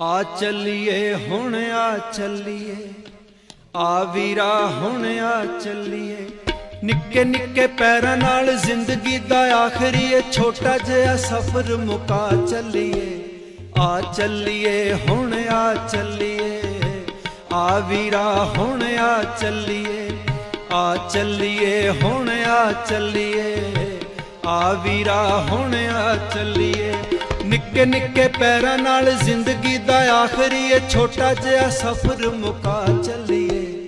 ਆ ਚੱਲੀਏ, ਹੁਣ ਆ ਚੱਲੀਏ। ਆ ਵੀਰਾ, ਹੁਣ ਆ ਚੱਲੀਏ। ਨਿੱਕੇ ਨਿੱਕੇ ਪੈਰਾਂ ਨਾਲ ਜ਼ਿੰਦਗੀ ਦਾ ਆਖਰੀ ਏ, ਛੋਟਾ ਜਿਹਾ ਸਫ਼ਰ ਮੁਕਾ ਚੱਲੀਏ। ਆ ਚੱਲੀਏ, ਹੁਣ ਆ ਚੱਲੀਏ। ਆ ਵੀਰਾ, ਹੁਣ ਆ ਚੱਲੀਏ। ਆ ਚੱਲੀਏ, ਹੁਣ ਆ ਚੱਲੀਏ। ਆ ਵੀਰਾ, ਹੁਣ ਆ ਚੱਲੀਏ। ਨਿੱਕੇ ਨਿੱਕੇ ਪੈਰਾਂ ਨਾਲ ਜ਼ਿੰਦਗੀ ਦਾ ਆਖਰੀ ਏ, ਛੋਟਾ ਜਿਹਾ ਸਫ਼ਰ ਮੁਕਾ ਚੱਲੀਏ।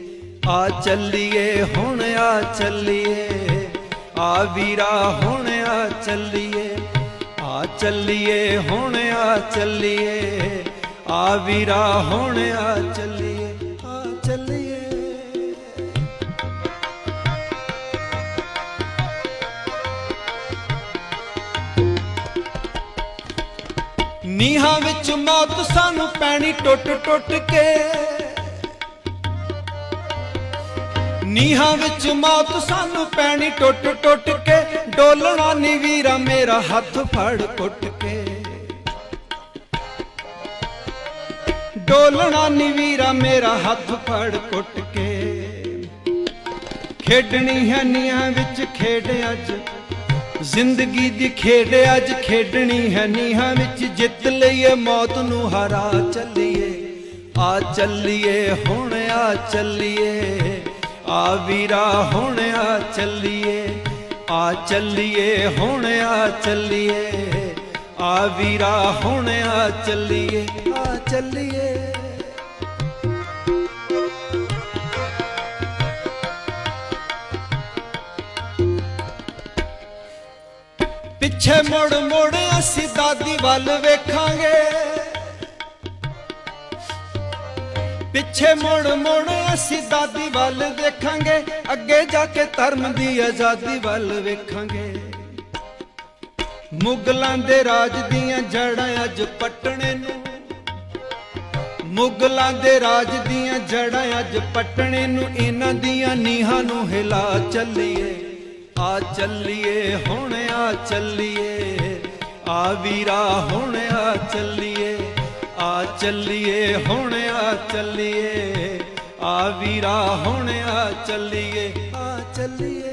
ਆ ਚੱਲੀਏ, ਹੁਣ ਆ ਚੱਲੀਏ। ਆ ਵੀਰਾ, ਹੁਣ ਆ ਚੱਲੀਏ। ਆ ਚੱਲੀਏ, ਹੁਣ ਆ ਚੱਲੀਏ। ਆ ਵੀਰਾ, ਹੁਣ ਆ ਚੱਲੀਏ। ਆ ਚੱਲੀਏ। ਨੀਹਾਂ ਵਿੱਚ ਮੌਤ ਸਾਨੂੰ ਪੈਣੀ ਟੁੱਟ ਟੁੱਟ ਕੇ। ਨੀਹਾਂ ਵਿੱਚ ਮੌਤ ਸਾਨੂੰ ਪੈਣੀ ਟੁੱਟ ਟੁੱਟ ਕੇ। ਡੋਲਣਾ ਨੀ ਵੀਰਾ, ਮੇਰਾ ਹੱਥ ਫੜ ਕੁੱਟ ਕੇ। ਡੋਲਣਾ ਨੀ ਵੀਰਾ, ਮੇਰਾ ਹੱਥ ਫੜ ਕੁੱਟ ਕੇ। ਖੇਡਣੀ ਹੈ ਨੀਹਾਂ ਵਿੱਚ ਖੇਡ ਅੱਜ। ਜ਼ਿੰਦਗੀ ਦੀ ਖੇਡ ਅੱਜ ਖੇਡਣੀ ਹੈ ਨੀਹਾਂ ਵਿੱਚ। ਜਿੱਤ ਲਈਏ, ਮੌਤ ਨੂੰ ਹਰਾ ਚੱਲੀਏ। ਆ ਚੱਲੀਏ, ਹੁਣ ਆ ਚੱਲੀਏ। ਆ ਵੀਰਾ, ਹੁਣ ਆ ਚੱਲੀਏ। ਆ ਚੱਲੀਏ, ਹੁਣ ਆ ਚੱਲੀਏ। ਆ ਵੀਰਾ, ਹੁਣ ਆ ਚੱਲੀਏ। ਆ ਚੱਲੀਏ। ਪਿੱਛੇ ਮੁੜ ਮੁੜ ਅਸੀਂ ਦਾਦੀ ਵੱਲ ਵੇਖਾਂਗੇ। ਪਿੱਛੇ ਮੁੜ ਮੁੜ ਅਸੀਂ ਦਾਦੀ ਵੱਲ ਦੇਖਾਂਗੇ ਅੱਗੇ ਜਾ ਕੇ ਧਰਮ ਦੀ ਆਜ਼ਾਦੀ ਵੱਲ ਵੇਖਾਂਗੇ। ਮੁਗਲਾਂ ਦੇ ਰਾਜ ਦੀਆਂ ਜੜਾਂ ਅੱਜ ਪਟਣੇ ਨੂੰ। ਮੁਗਲਾਂ ਦੇ ਰਾਜ ਦੀਆਂ ਜੜਾਂ ਅੱਜ ਪਟਣੇ ਨੂੰ। ਇਹਨਾਂ ਦੀਆਂ ਨੀਹਾਂ ਨੂੰ ਹਿਲਾ ਚੱਲੀਏ। ਆ ਚੱਲੀਏ, ਹੁਣ ਆ ਚੱਲੀਏ। ਆ ਵੀਰਾ, ਹੁਣ ਆ ਚੱਲੀਏ। ਆ ਚੱਲੀਏ, ਹੁਣ ਆ ਚੱਲੀਏ। ਆ ਵੀਰਾ, ਹੁਣ ਆ ਚੱਲੀਏ। ਆ ਚੱਲੀਏ।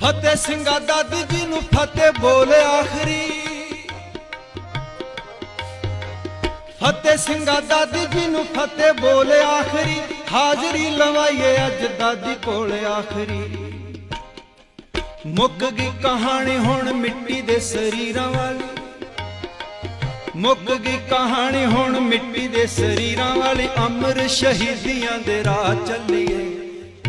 ਫਤਿਹ ਸਿੰਘਾ ਦਾਦੀ ਜੀ ਨੂੰ ਫਤਿਹ ਬੋਲੇ ਆਖਰੀ। ਫਤਿਹ ਸਿੰਘਾ ਦਾਦੀ ਜੀ ਨੂੰ ਫਤਿਹ ਬੋਲ ਆਖਰੀ। ਹਾਜ਼ਰੀ ਲਵਾਈਏ ਅੱਜ ਦਾਦੀ ਕੋਲ ਆਖਰੀ। ਮੁੱਕ ਗਈ ਕਹਾਣੀ ਹੁਣ ਮਿੱਟੀ ਦੇ ਸਰੀਰਾਂ ਵਾਲੀ। ਮੁੱਕ ਗਈ ਕਹਾਣੀ ਹੁਣ ਮਿੱਟੀ ਦੇ ਸਰੀਰਾਂ ਵਾਲੀ। ਅਮਰ ਸ਼ਹੀਦੀਆਂ ਦੇ ਰਾਹ ਚੱਲੀਏ।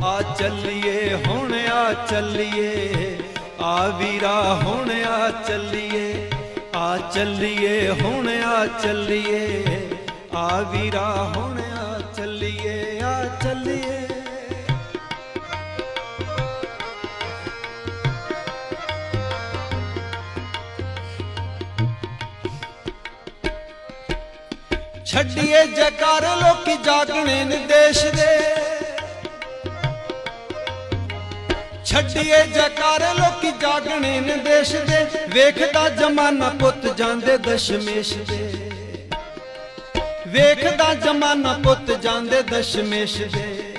ਆ ਚੱਲੀਏ, ਹੁਣ ਆ ਚੱਲੀਏ। ਆ ਵੀਰਾ, ਹੁਣ ਆ ਚੱਲੀਏ। ਆ ਚੱਲੀਏ, ਹੁਣ ਆ ਚੱਲੀਏ। ਆ ਵੀਰਾ, ਹੁਣ ਆ ਚੱਲੀਏ ਆ ਚੱਲੀਏ। ਛੱਡੀਏ ਜੈਕਾਰ ਲੋਕੀ ਜਾਗਣੇ ਨੇ ਦੇਸ਼ ਦੇ। ਛੱਡੀਏ ਜਕਾਰ ਲੋਕੀ ਜਾਗਣੇ ਨੇ ਦੇਸ਼ ਦੇ। ਵੇਖਦਾ ਜਮਾਨਾ ਪੁੱਤ ਜਾਂਦੇ ਦਸ਼ਮੇਸ਼ ਦੇ। ਵੇਖਦਾ ਜਮਾਨਾ ਪੁੱਤ ਜਾਂਦੇ ਦਸ਼ਮੇਸ਼ ਦੇ।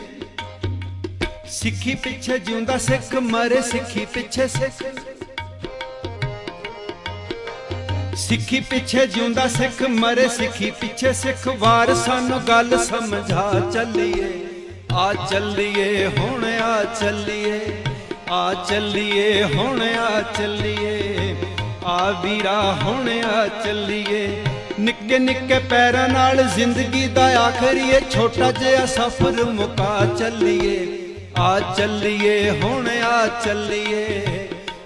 ਸਿੱਖੀ ਪਿੱਛੇ ਜਿਉਂਦਾ ਸਿੱਖ, ਮਰੇ ਸਿੱਖੀ ਪਿੱਛੇ ਸਿੱਖ। ਸਿੱਖੀ ਪਿੱਛੇ ਜਿਉਂਦਾ ਸਿੱਖ, ਮਰੇ ਸਿੱਖੀ ਪਿੱਛੇ ਸਿੱਖ। ਵਾਰ ਸਾਨੂੰ ਗੱਲ ਸਮਝਾ ਚੱਲੀਏ, ਆ ਚੱਲੀਏ, ਹੁਣ ਆ ਚੱਲੀਏ। ਆ ਚੱਲੀਏ, ਹੁਣ ਆ ਚੱਲੀਏ। ਆ ਵੀਰਾ, ਹੁਣ ਆ ਚੱਲੀਏ। ਨਿੱਕੇ ਨਿੱਕੇ ਪੈਰਾਂ ਨਾਲ ਜ਼ਿੰਦਗੀ ਦਾ ਆਖਰੀ ਏ, ਛੋਟਾ ਜਿਹਾ ਸਫ਼ਰ ਮੁਕਾ ਚੱਲੀਏ। ਆ ਚੱਲੀਏ, ਹੁਣ ਆ ਚੱਲੀਏ।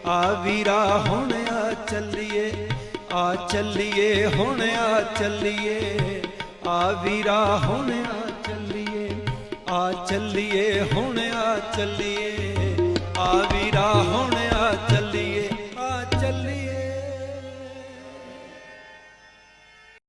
ਆ ਵੀਰਾ, ਹੁਣ ਆ ਚੱਲੀਏ। ਆ ਚੱਲੀਏ, ਹੁਣ ਆ ਚੱਲੀਏ। ਆ ਵੀਰਾ, ਹੁਣ ਆ ਚੱਲੀਏ। ਆ ਚੱਲੀਏ, ਹੁਣ ਆ ਚੱਲੀਏ। ਆ ਰਾਹੁਣ